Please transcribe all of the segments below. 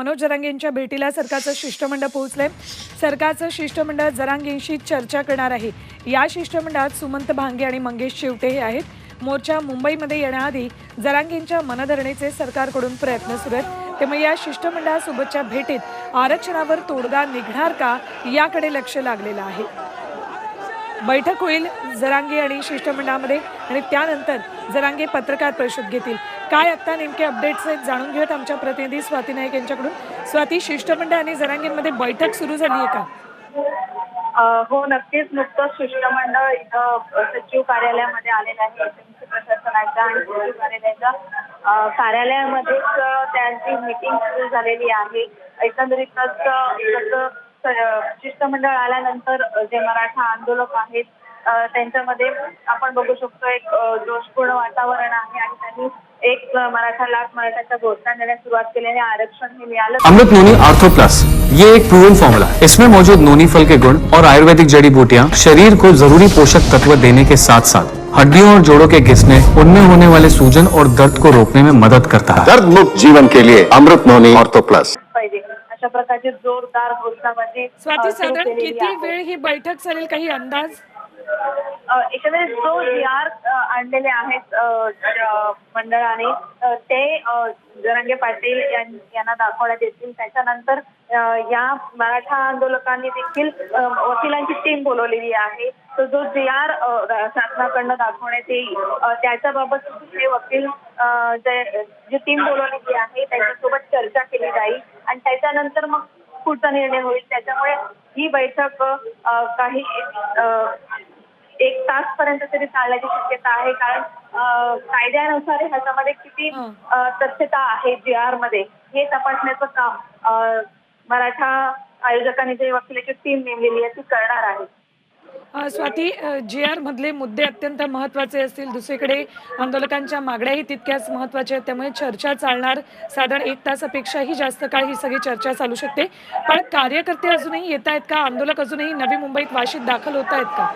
मनोज जरांगेंच्या भेटीला सरकारचं शिष्टमंडळ पोहोचलंय. सरकारचं शिष्टमंडळ जरांगेंशी चर्चा करणार आहे. या शिष्टमंडळात सुमंत भांगे आणि मंगेश शेवटे हे आहेत. मोर्चा मुंबईमध्ये येण्याआधी जरांगेंच्या मनधरणेचे सरकारकडून प्रयत्न सुरू आहेत. त्यामुळे या शिष्टमंडळासोबतच्या भेटीत आरक्षणावर तोडगा निघणार का याकडे लक्ष लागलेलं आहे. बैठक होईल जरांगे आणि शिष्टमंडळामध्ये आणि त्यानंतर जरांगे पत्रकार परिषद घेतील. काय आत्ता नेमके अपडेट्स आहेत जाणून घेऊयात आमच्या प्रतिनिधी स्वाती नाईक यांच्याकडून. स्वाती शिष्टमंडळ आणि जरांगेमध्ये बैठक सुरू झाली आहे का? हो नक्कीच. नुकतंच शिष्टमंडळ इथं सचिव कार्यालयामध्ये आलेलं आहे प्रशासनाच्या आणि सचिव कार्यालयाच्या कार्यालयामध्येच त्यांची मीटिंग सुरू झालेली आहे. एकंदरीतच शिष्टमंडळ आल्यानंतर जे मराठा आंदोलक आहेत त्यांच्यामध्ये आपण बघू शकतो एक जोशपूर्ण वातावरण आहे आणि त्यांनी एक मराठा लाख मराठाच्या घोषणा देण्यास सुरुवात केली आणि आरक्षण हे मिळालं. अमृत नोनी आर्थो प्लस ये एक प्रूवन फॉर्मूला है। इसमें मौजूद नोनी फल के गुण और आयुर्वेदिक जड़ी बूटियाँ शरीर को जरूरी पोषक तत्व देने के साथ साथ हड्डियों और जोड़ों के घिसने उनमें होने वाले सूजन और दर्द को रोकने में मदद करता है। दर्द मुक्त जीवन के लिए अमृत नोनी ऑर्थो प्लस अशा प्रकारची जोरदार घोषणाबाजी स्वाती साधारण किती. वेळ ही बैठक चालेल काही अंदाज एकंदरीत जो जी आर आणलेले आहेत मंडळाने ते जरांगे पाटील यांना दाखवण्यात येतील. त्याच्यानंतर या मराठा आंदोलकांनी देखील वकिलांची टीम बोलवलेली आहे. तो जो जी आर शासनाकडनं दाखवण्यात येईल त्याच्याबाबत हे वकील जी टीम बोलवलेली आहे त्यांच्यासोबत चर्चा केली जाईल. आणि त्याच्यानंतर मग पुढचा निर्णय होईल. त्याच्यामुळे ही बैठक काही एक तास पर्यंत तरी चालण्याची शक्यता आहे. कारण कायद्यानुसार ह्याच्यामध्ये किती हं. तथ्यता आहे जी आरमध्ये हे तपासण्याचं काम मराठा आयोजकांनी जे वकिलाची टीम नेमलेली आहे ती करणार आहे. स्वाती जे आर मधले मुद्दे अत्यंत महत्त्वाचे असतील. दुसरीकडे आंदोलकांच्या मागण्याही तितक्याच महत्त्वाच्या आहेत. त्यामुळे चर्चा चालणार. साधारण एक तासापेक्षाही जास्त काळ ही सगळी चर्चा चालू शकते. पण कार्यकर्ते अजूनही येत आहेत का? आंदोलक अजूनही नवी मुंबईत वाशीत दाखल होत आहेत का?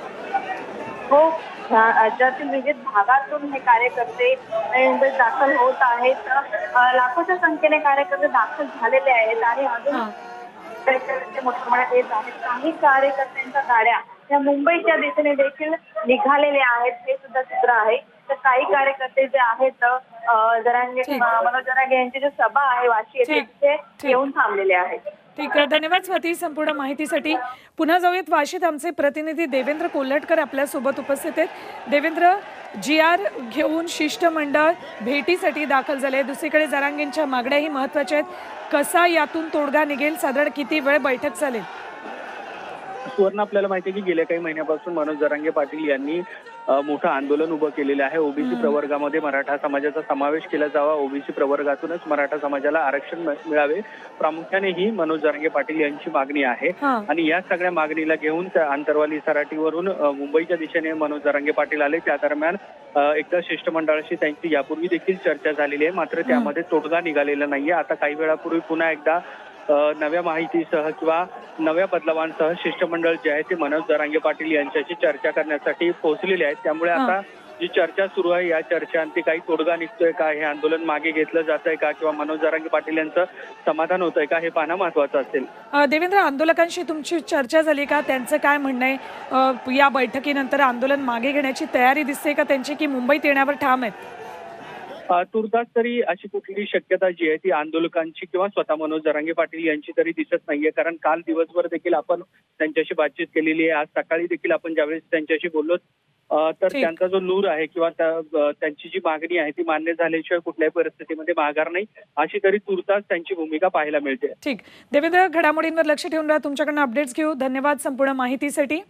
हो राज्यातील विविध भागातून हे कार्यकर्ते मुंबईत दाखल होत आहेत. लाखोच्या संख्येने कार्यकर्ते दाखल झालेले आहेत आणि अजून कार्यकर्ते मोठ्या प्रमाणात येत आहेत. काही कार्यकर्त्यांच्या गाड्या या मुंबईच्या दिशेने देखील निघालेल्या आहेत. हे सुद्धा चित्र आहे. तर काही कार्यकर्ते जे आहेत जरांगे मनोज जरांगे यांची जी सभा आहे वाशी येथे. तिथे. येऊन थांबलेले आहेत. ठीक आहे धन्यवाद स्वाती संपूर्ण माहितीसाठी. पुन्हा जाऊयात वाशीत. आमचे प्रतिनिधी देवेंद्र कोल्हटकर आपल्यासोबत उपस्थित आहेत. देवेंद्र जी आर घेऊन शिष्टमंडळ भेटीसाठी दाखल झाले दुसरीकडे जरांगेंच्या मागण्याही महत्त्वाच्या आहेत. कसा यातून तोडगा निघेल? साधारण किती वेळ बैठक चालेल? सुवर्ण आपल्याला माहिती आहे की गेल्या काही महिन्यापासून मनोज जरांगे पाटील यांनी मोठं आंदोलन उभं केलेलं आहे. ओबीसी प्रवर्गामध्ये मराठा समाजाचा समावेश केला जावा. ओबीसी प्रवर्गातूनच मराठा समाजाला आरक्षण मिळ- मिळावे. प्रामुख्याने ही मनोज जरांगे पाटील यांची मागणी आहे. आणि या सगळ्या मागणीला घेऊन त्या आंतरवाली सराटीवरून मुंबईच्या दिशेने मनोज जरांगे पाटील आले. त्या दरम्यान एकदा शिष्टमंडळाशी त्यांची यापूर्वी देखील चर्चा झालेली आहे. मात्र त्यामध्ये तोडगा निघालेला नाहीये. आता काही वेळापूर्वी पुन्हा एकदा नव्या माहितीसह किंवा नव्या बदलावांसह शिष्टमंडळ जे आहे ते मनोज जरांगे पाटील यांच्याशी चर्चा करण्यासाठी पोहोचलेले आहेत. त्यामुळे. आता जी चर्चा सुरू आहे या चर्चांती काही तोडगा निघतोय का? हे आंदोलन मागे घेतलं जात आहे का? किंवा मनोज जरांगे पाटील यांचं समाधान होत आहे का? हे पाहणं महत्वाचं असेल. देवेंद्र आंदोलकांशी तुमची चर्चा झाली का? त्यांचं काय म्हणणं आहे? या बैठकीनंतर आंदोलन मागे घेण्याची तयारी दिसते का? त्यांची की मुंबईत येण्यावर ठाम आहेत? तुर्तास तरी अशी कुठली शक्यता जी आहे ती आंदोलकांची किंवा स्वतः मनोज जरांगे पाटील यांची तरी दिसत नाहीये. कारण काल दिवसभर देखील आपण त्यांच्याशी बातचीत केलेली आहे. आज सकाळी देखील आपण ज्यावेळेस त्यांच्याशी बोललो तर. त्यांचा जो नूर आहे किंवा त्यांची जी मागणी आहे ती मान्य झाल्याशिवाय कुठल्याही परिस्थितीमध्ये माघार नाही. अशी तरी तुर्तास त्यांची भूमिका पाहायला मिळते. ठीक. देवेंद्र घडामोडींवर लक्ष ठेवून राहा. तुमच्याकडनं अपडेट्स घेऊ. धन्यवाद संपूर्ण माहितीसाठी.